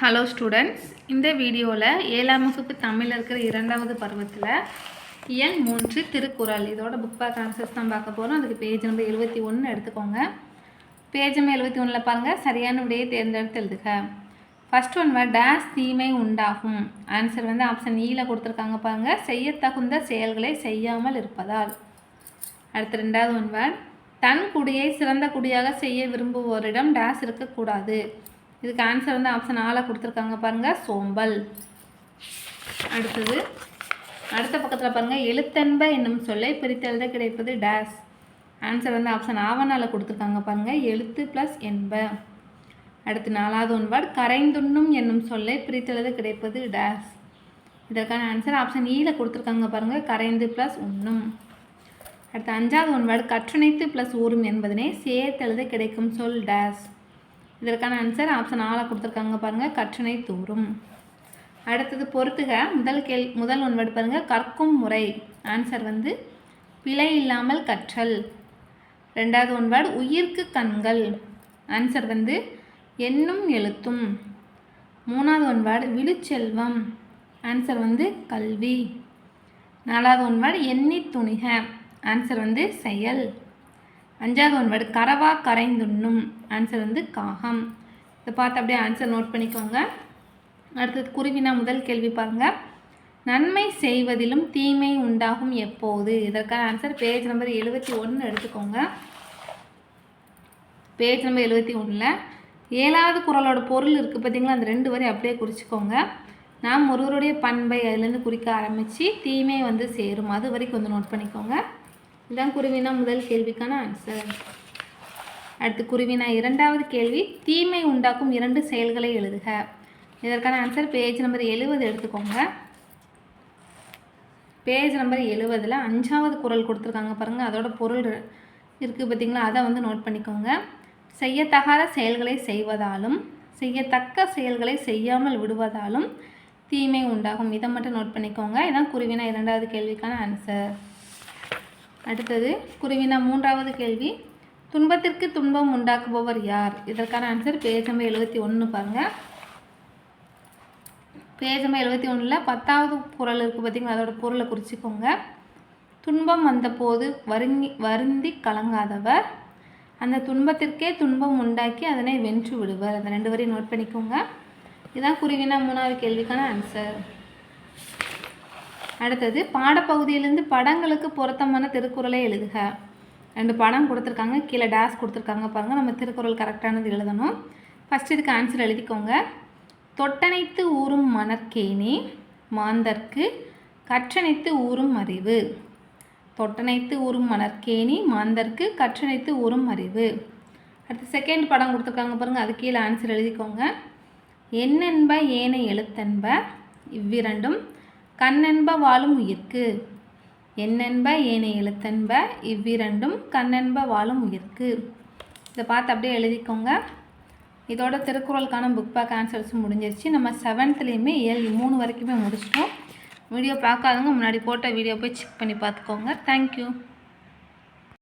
Hello students இந்த வீடியோவில் ஏழாம் வகுப்பு தமிழில் இருக்கிற இரண்டாவது பருவத்தில் எண் மூன்று திருக்குறள். இதோட புக் பேக் ஆன்சர்ஸ் தான் பார்க்க போகிறோம் அதுக்கு பேஜ் நம்பர் எழுபத்தி ஒன்று எடுத்துக்கோங்க. பேஜ் நம்பர் எழுபத்தி ஒன்றில் பாருங்கள் சரியான விடையை தேர்ந்தெடுத்து எழுதுக. ஃபஸ்ட் ஒன் டேஸ் தீமை உண்டாகும். ஆன்சர் வந்து ஆப்ஷன் ஈயில் e கொடுத்துருக்காங்க பாருங்கள் செய்யத்தகுந்த செயல்களை செய்யாமல் இருப்பதால். அடுத்து ரெண்டாவது ஒன்வர் தன் குடியை சிறந்த குடியாக செய்ய விரும்புவோரிடம் டேஸ் இருக்கக்கூடாது. இதுக்கு ஆன்சர் வந்து ஆப்ஷன் ஆளாக கொடுத்துருக்காங்க பாருங்கள் சோம்பல். அடுத்தது அடுத்த பக்கத்தில் பாருங்கள் எழுத்தென்ப என்னும் சொல்லை பிரித்தெழுத கிடைப்பது டேஸ் ஆன்சர் வந்து ஆப்ஷன் ஆவணால் கொடுத்துருக்காங்க பாருங்கள் எழுத்து ப்ளஸ் என்ப. அடுத்து நாலாவது ஒன்பாடு கரைந்துண்ணும் என்னும் சொல்லை பிரித்தெழுத கிடைப்பது டேஸ் இதற்கான ஆன்சர் ஆப்ஷன் ஈல e கொடுத்துருக்காங்க பாருங்கள் கரைந்து ப்ளஸ் உண்ணும். அடுத்து அஞ்சாவது ஒன்பாடு கற்றணைத்து ப்ளஸ் ஊறும் என்பதனை சேர்த்தெழுத கிடைக்கும் சொல் டேஸ் இதற்கான ஆன்சர் ஆப்ஷன் ஆளாக கொடுத்துருக்காங்க பாருங்கள் கற்றனை தூரும் அடுத்தது பொறுத்துக முதல் கேள் முதல் ஒன்பாடு பாருங்கள் கற்கும் முறை. ஆன்சர் வந்து பிழை இல்லாமல் கற்றல். ரெண்டாவது ஒன்பாடு உயிர்க்கு கண்கள். ஆன்சர் வந்து எண்ணும் எழுத்தும். மூணாவது ஒன்பாடு விழுச்செல்வம். ஆன்சர் வந்து கல்வி. நாலாவது ஒன்பாடு எண்ணி துணிக. ஆன்சர் வந்து செயல். அஞ்சாவது ஒன்பாடு கரவா கரைந்துண்ணும். ஆன்சர் வந்து காகம். இதை பார்த்து அப்படியே ஆன்சர் நோட் பண்ணிக்கோங்க. அடுத்தது குருவினா முதல் கேள்வி பாருங்கள் நன்மை செய்வதிலும் தீமை உண்டாகும் எப்போது? இதற்கான ஆன்சர் பேஜ் நம்பர் எழுபத்தி ஒன்று எடுத்துக்கோங்க. பேஜ் நம்பர் எழுபத்தி ஒன்றில் ஏழாவது குரலோட பொருள் இருக்குது பார்த்தீங்களா? அந்த ரெண்டு வரை அப்படியே குறிச்சிக்கோங்க. நாம் ஒருவருடைய பண்பை அதுலேருந்து குறிக்க ஆரம்பித்து தீமை வந்து சேரும். அது வரைக்கும் வந்து நோட் பண்ணிக்கோங்க. இதான் குருவினா முதல் கேள்விக்கான ஆன்சர் அடுத்து குருவினா இரண்டாவது கேள்வி தீமை உண்டாக்கும் இரண்டு செயல்களை எழுதுக. இதற்கான ஆன்சர் பேஜ் நம்பர் எழுபது எடுத்துக்கோங்க. பேஜ் நம்பர் எழுபதில் அஞ்சாவது குரல் கொடுத்துருக்காங்க பாருங்கள் அதோட பொருள் இருக்குது பார்த்திங்களா அதை வந்து நோட் பண்ணிக்கோங்க. செய்யத்தகாத செயல்களை செய்வதாலும் செய்யத்தக்க செயல்களை செய்யாமல் விடுவதாலும் தீமை உண்டாகும். இதை மட்டும் நோட் பண்ணிக்கோங்க. இதான் குருவினா இரண்டாவது கேள்விக்கான ஆன்சர் அடுத்தது குருவினா மூன்றாவது கேள்வி. துன்பத்திற்கு துன்பம் உண்டாக்குபவர் யார்? இதற்கான ஆன்சர் பேஜ் நம்பர் எழுபத்தி ஒன்று பாருங்கள் பேஜ் நம்பர் எழுபத்தி ஒன்றில் பத்தாவது குரல் இருக்குது பார்த்திங்களா அதோட பொருளை குறிச்சிக்கோங்க. துன்பம் வந்தபோது வருங்கி வருந்தி கலங்காதவர். அந்த துன்பத்திற்கே துன்பம் உண்டாக்கி அதனை வென்று விடுவர். அந்த ரெண்டு வரையும் நோட் பண்ணிக்கோங்க. இதுதான் குருவினா மூணாவது கேள்விக்கான ஆன்சர் அடுத்தது பாடப்பகுதியிலேருந்து படங்களுக்கு பொருத்தமான திருக்குறளை எழுதுக. ரெண்டு படம் கொடுத்துருக்காங்க கீழே டேஸ் கொடுத்துருக்காங்க பாருங்கள் நம்ம திருக்குறள் கரெக்டானது எழுதணும். ஃபஸ்ட் இதுக்கு ஆன்சர் எழுதிக்கோங்க. தொட்டனைத்து ஊறும் மணற்கேணி மாந்தர்க்கு கற்றணைத்து ஊறும் அறிவு. தொட்டனைத்து ஊறும் மணற்கேணி மாந்தர்க்கு கற்றணைத்து ஊறும் அறிவு. அடுத்து செகண்ட் படம் கொடுத்துருக்காங்க பாருங்கள் அது கீழே ஆன்சர் எழுதிக்கோங்க. என்னென்ப ஏனை எழுத்தென்ப இவ்விரண்டும் கண்ணென்ப வாழும் உயிர்க்கு. என்னென்ப ஏனைய எழுத்தென்ப இவ்விரண்டும் கண்ணென்ப வாழும் உயிர்க்கு. இதை பார்த்து அப்படியே எழுதிக்கோங்க. இதோட திருக்குறளுக்கான புக் பேக் ஆன்சர்ஸும் முடிஞ்சிருச்சு. நம்ம செவன்த்துலேயுமே ஏழு மூணு வரைக்குமே முடிச்சிட்டோம். வீடியோ பார்க்காதவங்க முன்னாடி போட்ட வீடியோ போய் செக் பண்ணி பார்த்துக்கோங்க. தேங்க்யூ